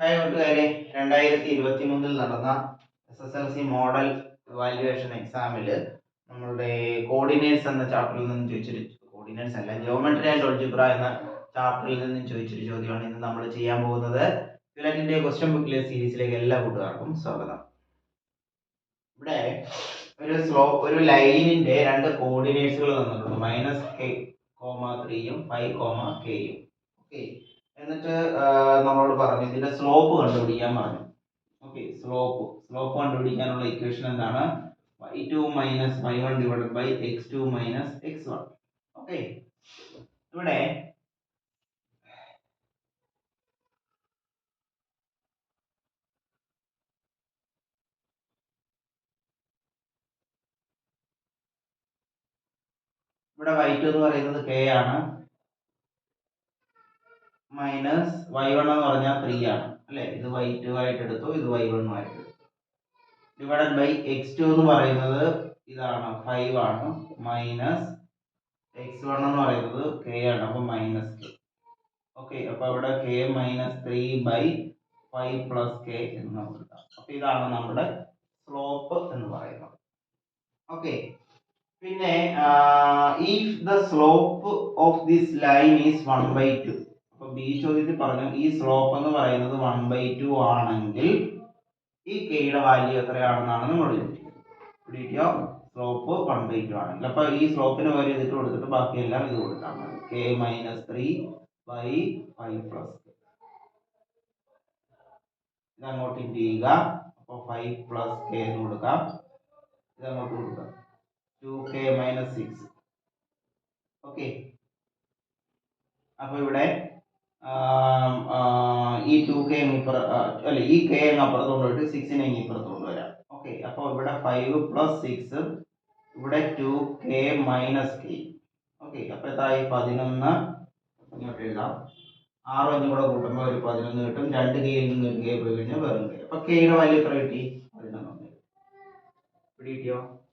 Hi കൂട്ടുകാരെ രണ്ടായിരത്തി ഇരുപത്തി മൂന്നിൽ നടന്ന S S L C model valuation എക്സാമിൽ നമ്മളുടെ കോർഡിനേറ്റ്സ് എന്ന ചാപ്റ്ററിൽ നിന്ന് ചോദിച്ചൊരു കോർഡിനേറ്റ്സ് അല്ല ജിയോമെട്രി ആൻഡ് ഒൾജിബ്ര എന്ന ചാപ്റ്ററിൽ നിന്നും ചോദിച്ചൊരു ചോദ്യമാണ് ഇന്ന് നമ്മൾ ചെയ്യാൻ പോകുന്നത്. ഫിലറ്റിന്റെ ക്വസ്റ്റ്യൻ ബുക്കിലെ സീരീസിലേക്ക് എല്ലാ കൂട്ടുകാർക്കും സ്വാഗതം. ഇവിടെ ഒരു സ്ലോ ഒരു ലൈനിന്റെ രണ്ട് കോർഡിനേറ്റ്സുകൾ തന്നിട്ടുണ്ട്. മൈനസ് കെ കോമ ത്രീയും ഫൈവ് കോമ കെയും ഓക്കെ എന്നിട്ട് നമ്മളോട് പറഞ്ഞു ഇതിന്റെ സ്ലോപ്പ് കണ്ടുപിടിക്കാൻ പറഞ്ഞു. ഓക്കെ സ്ലോപ്പ് സ്ലോപ്പ് കണ്ടുപിടിക്കാനുള്ള ഇക്വേഷൻ എന്താണ്? y2 two minus Y one divide by X two minus X one okay ഇവിടെ ഇവിടെ വൈ ടു എന്ന് പറയുന്നത് k ആണ്. മൈനസ് വൈ വൺ എന്ന് പറഞ്ഞാൽ ത്രീ ആണ്. അല്ലേ? ഇത് വൈ ടു ആയിട്ട് എടുത്തു ഇത് വൈ വൺ ആയിട്ട് എടുത്തു. ഡിവൈഡഡ് ബൈ എക്സ് ടു എന്ന് പറയുന്നത് ഇതാണ് ഫൈവ് ആണ്. മൈനസ് എക്സ് വൺ എന്ന് പറയുന്നത് കെ ആണ്. അപ്പോൾ മൈനസ് ടു ഓക്കെ അപ്പൊ ഇവിടെ K minus three by five plus K എന്ന് നമുക്ക് കിട്ടാം അപ്പൊ ഇതാണ് നമ്മുടെ സ്ലോപ്പ് എന്ന് പറയുന്നത്. ഓക്കെ പിന്നെ if the slope of this line is one by two അപ്പൊ ബി ചോദ്യത്തിൽ പറഞ്ഞു ഈ സ്ലോപ്പ് എന്ന് പറയുന്നത് വൺ ബൈ ടു ആണെങ്കിൽ ഈ കെയുടെ വാല്യൂ എത്രയാണെന്നാണ് നമ്മൾ പിടിക്കോ സ്ലോപ്പ് വൺ ബൈ ടു ആണെങ്കിൽ. അപ്പൊ ഈ സ്ലോപ്പിന് വരെ ഇതിട്ട് കൊടുത്തിട്ട് ബാക്കിയെല്ലാം ഇത് കൊടുത്താൽ മതി. K minus three by five plus ഇത് അങ്ങോട്ട് ഇന്റ് ചെയ്യുക? അപ്പോൾ ഫൈവ് പ്ലസ് കെ എന്ന് കൊടുക്കാം ഇത് അങ്ങോട്ട് കൊടുക്കാം two K minus six okay അപ്പോൾ ഇവിടെ ഈ ടു കെ ഇപ്പുറ അല്ല ഈ കെ അങ്ങ് അപ്പുറത്തോട്ട് കൊണ്ടുപോയിട്ട് സിക്സിനെ ഇങ്ങ് ഇപ്പുറത്തോട്ട് കൊണ്ടുവരാം ഓക്കെ അപ്പോൾ ഇവിടെ ഫൈവ് പ്ലസ് സിക്സ് ഇവിടെ two K minus K okay അപ്പോൾ എത്രയായി പതിനൊന്ന്. ഇങ്ങോട്ട് എഴുതാം. ആറും അഞ്ചും കൂടെ കൂട്ടുമ്പോൾ ഒരു പതിനൊന്ന് കിട്ടും. രണ്ട് കെയിൽ നിന്ന് ഒരു കെ പോയി കഴിഞ്ഞാൽ വെറും കെ അപ്പോൾ കെയുടെ വാല്യൂ എത്ര കിട്ടി? പതിനൊന്ന്. കിട്ടിയോ? അത്രയേ ഉള്ളൂ